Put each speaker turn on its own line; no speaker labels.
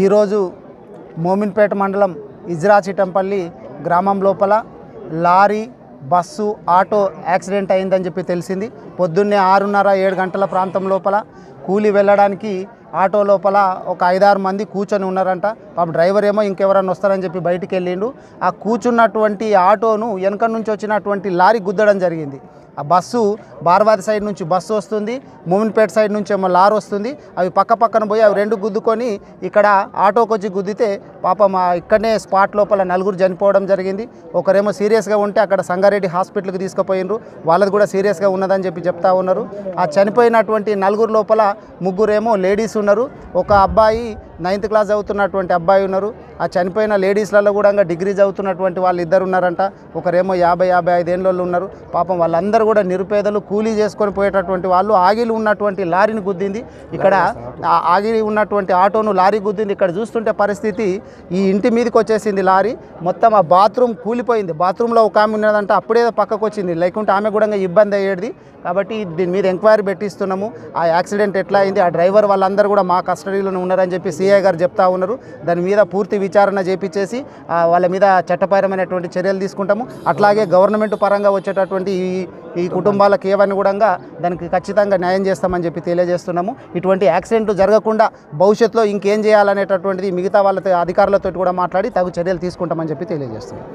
ఈరోజు మోమిన్పేట మండలం ఇజ్రాచిటంపల్లి గ్రామం లోపల లారీ బస్సు ఆటో యాక్సిడెంట్ అయిందని చెప్పి తెలిసింది. పొద్దున్నే ఆరున్నర ఏడు గంటల ప్రాంతం లోపల కూలి వెళ్ళడానికి ఆటో లోపల ఒక ఐదారు మంది కూర్చొని ఉన్నారంట. పాప డ్రైవర్ ఏమో ఇంకెవరన్నా వస్తారని చెప్పి బయటికి వెళ్ళిండు. ఆ కూర్చున్నటువంటి ఆటోను వెనక నుంచి వచ్చినటువంటి లారీ గుద్దడం జరిగింది. ఆ బస్సు బార్వాది సైడ్ నుంచి బస్సు వస్తుంది. మోమిన్పేట సైడ్ నుంచి ఏమో లారీ వస్తుంది. అవి పక్క పక్కన పోయి అవి రెండు గుద్దుకొని ఇక్కడ ఆటోకి వచ్చి గుద్దితే పాపం ఇక్కడనే స్పాట్ లోపల నలుగురు చనిపోవడం జరిగింది. ఒకరేమో సీరియస్గా ఉంటే అక్కడ సంగారెడ్డి హాస్పిటల్కి తీసుకుపోయినరు వాళ్ళది కూడా సీరియస్గా ఉన్నదని చెప్పి చెప్తా ఉన్నారు. ఆ చనిపోయినటువంటి నలుగురు లోపల ముగ్గురేమో లేడీస్ ఉన్నారు. ఒక అబ్బాయి నైన్త్ క్లాస్ చదువుతున్నటువంటి అబ్బాయి ఉన్నారు. ఆ చనిపోయిన లేడీస్లలో కూడా డిగ్రీ చదువుతున్నటువంటి వాళ్ళు ఇద్దరు ఉన్నారంట. ఒకరేమో యాభై యాభై ఐదేళ్ళు ఉన్నారు. పాపం వాళ్ళందరూ కూడా నిరుపేదలు కూలీ చేసుకొని పోయేటటువంటి వాళ్ళు ఆగిలి ఉన్నటువంటి లారీని గుద్దింది. ఇక్కడ ఆగిలి ఉన్నటువంటి ఆటోను లారీ గుద్దింది. ఇక్కడ చూస్తుంటే పరిస్థితి ఈ ఇంటి మీదకి వచ్చేసింది లారీ. మొత్తం ఆ బాత్రూమ్ కూలిపోయింది. బాత్రూంలో ఒక ఆమె ఉన్నదంటే. అప్పుడే పక్కకు వచ్చింది లేకుంటే ఆమె కూడా ఇబ్బంది అయ్యేది. కాబట్టి దీని మీద ఎంక్వైరీ పెట్టిస్తున్నాము. ఆ యాక్సిడెంట్ ఎట్లా అయింది? ఆ డ్రైవర్ వాళ్ళందరూ కూడా మా కస్టడీలోనే ఉన్నారని చెప్పేసి పిఐ గారు చెప్తా ఉన్నారు. దాని మీద పూర్తి విచారణ చేపించేసి వాళ్ళ మీద చట్టపరమైనటువంటి చర్యలు తీసుకుంటాము. అట్లాగే గవర్నమెంట్ పరంగా వచ్చేటటువంటి ఈ ఈ కుటుంబాలకు ఏవన్నీ కూడా దానికి ఖచ్చితంగా న్యాయం చేస్తామని చెప్పి తెలియజేస్తున్నాము. ఇటువంటి యాక్సిడెంట్ జరగకుండా భవిష్యత్తులో ఇంకేం చేయాలనేటటువంటిది మిగతా వాళ్ళతో అధికారులతో కూడా మాట్లాడి తగు చర్యలు తీసుకుంటామని చెప్పి తెలియజేస్తున్నాం.